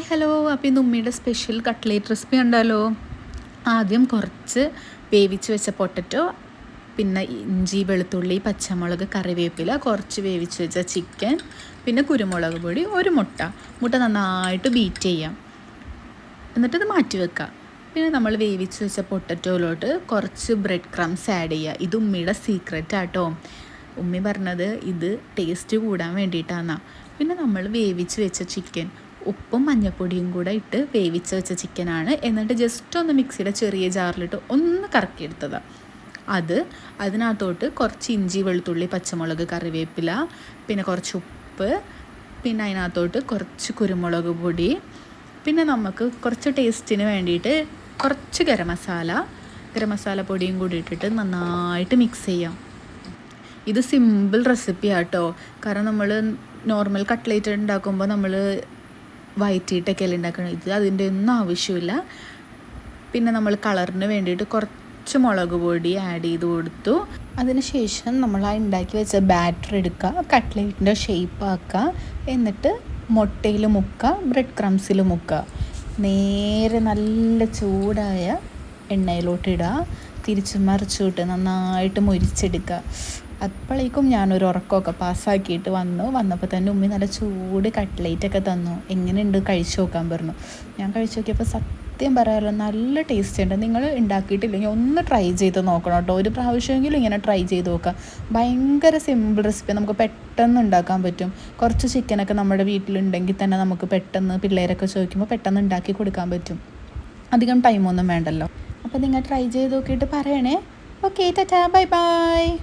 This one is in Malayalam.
Hi hello. അപ്പോൾ ഇന്ന് ഉമ്മിയുടെ സ്പെഷ്യൽ കട്ട്ലേറ്റ് റെസിപ്പി ഉണ്ടല്ലോ ആദ്യം കുറച്ച് വേവിച്ച് വെച്ച പൊട്ടറ്റോ പിന്നെ ഇഞ്ചി വെളുത്തുള്ളി പച്ചമുളക് കറിവേപ്പില കുറച്ച് വേവിച്ച് വെച്ച ചിക്കൻ പിന്നെ കുരുമുളക് പൊടി ഒരു മുട്ട. മുട്ട നന്നായിട്ട് ബീറ്റ് ചെയ്യാം. എന്നിട്ടത് മാറ്റി വെക്കുക പിന്നെ നമ്മൾ വേവിച്ച് വെച്ച പൊട്ടറ്റോയിലോട്ട് കുറച്ച് ബ്രെഡ് ക്രംസ് ആഡ് ചെയ്യുക ഇത് ഉമ്മിയുടെ സീക്രറ്റ് ആട്ടോ. ഉമ്മി പറഞ്ഞത് ഇത് ടേസ്റ്റ് കൂടാൻ വേണ്ടിയിട്ടാണ് പിന്നെ നമ്മൾ വേവിച്ച് വെച്ച ചിക്കൻ ഉപ്പും മഞ്ഞൾപ്പൊടിയും കൂടെ ഇട്ട് വേവിച്ച് വെച്ച ചിക്കനാണ്. എന്നിട്ട് ജസ്റ്റ് ഒന്ന് മിക്സിയുടെ ചെറിയ ജാറിലിട്ട് ഒന്ന് കറക്കിയെടുത്തതാണ് അത് അതിനകത്തോട്ട് കുറച്ച് ഇഞ്ചി വെളുത്തുള്ളി പച്ചമുളക് കറിവേപ്പില പിന്നെ കുറച്ച് ഉപ്പ് പിന്നെ അതിനകത്തോട്ട് കുറച്ച് കുരുമുളക് പൊടി പിന്നെ നമുക്ക് കുറച്ച് ടേസ്റ്റിന് വേണ്ടിയിട്ട് കുറച്ച് ഗരം മസാല ഗരം മസാല പൊടിയും കൂടി ഇട്ടിട്ട് നന്നായിട്ട് മിക്സ് ചെയ്യാം. ഇത് സിമ്പിൾ റെസിപ്പിയാട്ടോ കാരണം നമ്മൾ നോർമൽ കട്ട്ലേറ്റ് ഉണ്ടാക്കുമ്പോൾ നമ്മൾ വയറ്റിയിട്ടൊക്കെയല്ലേ ഉണ്ടാക്കണം ഇത് അതിന്റെ ഒന്നും ആവശ്യമില്ല. പിന്നെ നമ്മൾ കളറിന് വേണ്ടിയിട്ട് കുറച്ച് മുളക് പൊടി ആഡ് ചെയ്ത് കൊടുത്തു. അതിനുശേഷം നമ്മൾ ആ ഉണ്ടാക്കി വെച്ച ബാറ്റർ എടുക്കുക കട്ട്ലേറ്റിന്റെ ഷേപ്പ് ആക്കുക എന്നിട്ട് മുട്ടയിൽ മുക്കുക ബ്രെഡ് ക്രംസിൽ മുക്കുക. നേരെ നല്ല ചൂടായ എണ്ണയിലോട്ട് ഇടുക. മറിച്ചു വിട്ട് നന്നായിട്ട് മുരിച്ചെടുക്കുക. അപ്പോഴേക്കും ഞാനൊരു ഉറക്കമൊക്കെ പാസ്സാക്കിയിട്ട് വന്നു. വന്നപ്പോൾ തന്നെ ഉമ്മി നല്ല ചൂട് കട്ട്ലേറ്റൊക്കെ തന്നു. എങ്ങനെയുണ്ട് കഴിച്ചു നോക്കാൻ പറഞ്ഞു. ഞാൻ കഴിച്ചു നോക്കിയപ്പോൾ സത്യം പറയാമല്ലോ നല്ല ടേസ്റ്റ് ഉണ്ട്. നിങ്ങൾ ഉണ്ടാക്കിയിട്ടില്ലെങ്കിൽ ഒന്ന് ട്രൈ ചെയ്ത് നോക്കണം കേട്ടോ. ഒരു പ്രാവശ്യമെങ്കിലും ഇങ്ങനെ ട്രൈ ചെയ്ത് നോക്കാം ഭയങ്കര സിമ്പിൾ റെസിപ്പി നമുക്ക് പെട്ടെന്ന് ഉണ്ടാക്കാൻ പറ്റും. കുറച്ച് ചിക്കനൊക്കെ നമ്മുടെ വീട്ടിലുണ്ടെങ്കിൽ തന്നെ നമുക്ക് പെട്ടെന്ന് പിള്ളേരൊക്കെ ചോദിക്കുമ്പോൾ പെട്ടെന്ന് ഉണ്ടാക്കി കൊടുക്കാൻ പറ്റും. അധികം ടൈമൊന്നും വേണ്ടല്ലോ. അപ്പോൾ നിങ്ങൾ ട്രൈ ചെയ്ത് നോക്കിയിട്ട് പറയണേ. Okay tata bye bye